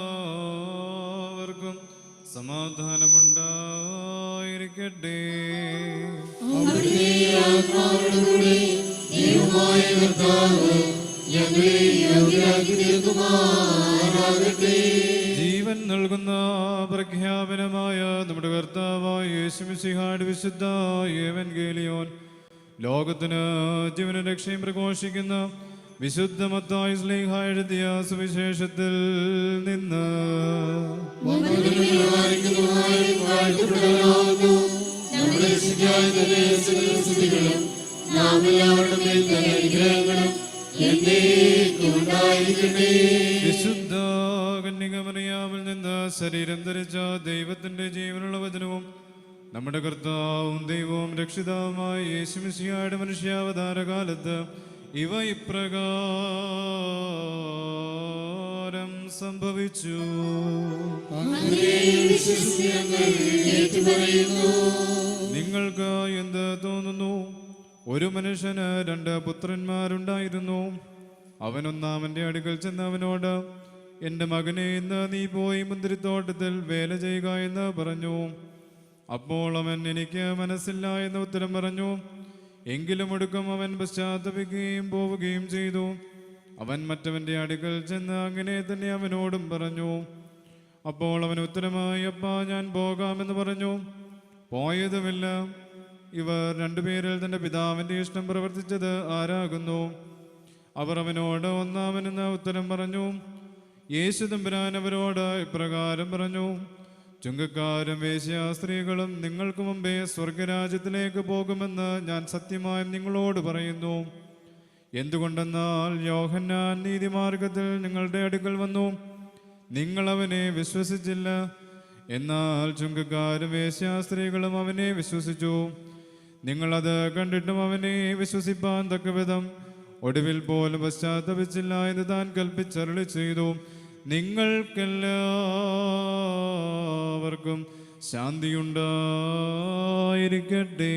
എല്ലാവർക്കും സമാധാനമുണ്ടായിരിക്കട്ടെ. ജീവൻ നൽകുന്ന പ്രഖ്യാപനമായ നമ്മുടെ കർത്താവായ യേശുമിസിഹാട് വിശുദ്ധ ഏവൻ ഗേലിയോൻ ലോകത്തിന് ജീവന രക്ഷയും പ്രഘോഷിക്കുന്ന വിശുദ്ധ മത്തായി സ്ലീഹ എഴുതിയ സുവിശേഷത്തിൽ നിന്ന് വിശുദ്ധ കന്യകമറിയാമിൽ നിന്ന് ശരീരം ധരിച്ച ദൈവത്തിന്റെ ജീവനുള്ള വചനവും നമ്മുടെ കർത്താവും ദൈവവും രക്ഷിതാവുമായ യേശുമിശിയായുടെ മനുഷ്യാവതാര കാലത്ത് ഇവ ഇപ്രകാരം സംഭവിച്ചു. നിങ്ങൾക്ക് എന്ത് തോന്നുന്നു? ഒരു മനുഷ്യന് രണ്ട് പുത്രന്മാരുണ്ടായിരുന്നു. അവനൊന്നാമന്റെ അടുക്കൽ ചെന്ന് അവനോട് എന്റെ മകനെ ഇന്ന് നീ പോയി മുന്തിരിത്തോട്ടത്തിൽ വേല ചെയ്യുക എന്ന് പറഞ്ഞു. അപ്പോൾ അവൻ എനിക്ക് മനസ്സില്ല എന്ന് ഉത്തരം പറഞ്ഞു. എങ്കിലും ഒടുക്കം അവൻ പശ്ചാത്തപിക്കുകയും പോവുകയും ചെയ്തു. അവൻ മറ്റവന്റെ അടുക്കൽ ചെന്ന് അങ്ങനെ തന്നെ അവനോടും പറഞ്ഞു അപ്പോൾ അവൻ ഉത്തരമായി അപ്പാ ഞാൻ പോകാമെന്ന് പറഞ്ഞു. പോയതുമില്ല. ഇവർ രണ്ടുപേരിൽ തന്റെ പിതാവിന്റെ ഇഷ്ടം പ്രവർത്തിച്ചത് ആരാകുന്നു? അവർ അവനോട് ഒന്നാമനെന്ന് ഉത്തരം പറഞ്ഞു. യേശു തമ്പുരാൻ അവരോട് ഇപ്രകാരം പറഞ്ഞു ചുങ്കക്കാരും വേശ്യാസ്ത്രീകളും നിങ്ങൾക്ക് മുമ്പേ സ്വർഗരാജ്യത്തിലേക്ക് പോകുമെന്ന് ഞാൻ സത്യമായും നിങ്ങളോട് പറയുന്നു. എന്തുകൊണ്ടെന്നാൽ യോഹന്നാൻ നീതിമാർഗത്തിൽ നിങ്ങളുടെ അടുക്കൽ വന്നു. നിങ്ങൾ അവനെ വിശ്വസിച്ചില്ല. എന്നാൽ ചുങ്കക്കാരും വേശ്യാസ്ത്രീകളും അവനെ വിശ്വസിച്ചു. നിങ്ങളത് കണ്ടിട്ടും അവനെ വിശ്വസിപ്പാൻ തക്കവിധം. ഒടുവിൽ പോലും പശ്ചാത്തപിച്ചില്ല എന്ന് താൻ കൽപ്പിച്ചരളി ചെയ്തു നിങ്ങൾക്കെല്ലാവർക്കും ശാന്തിയുണ്ടായിരിക്കട്ടെ.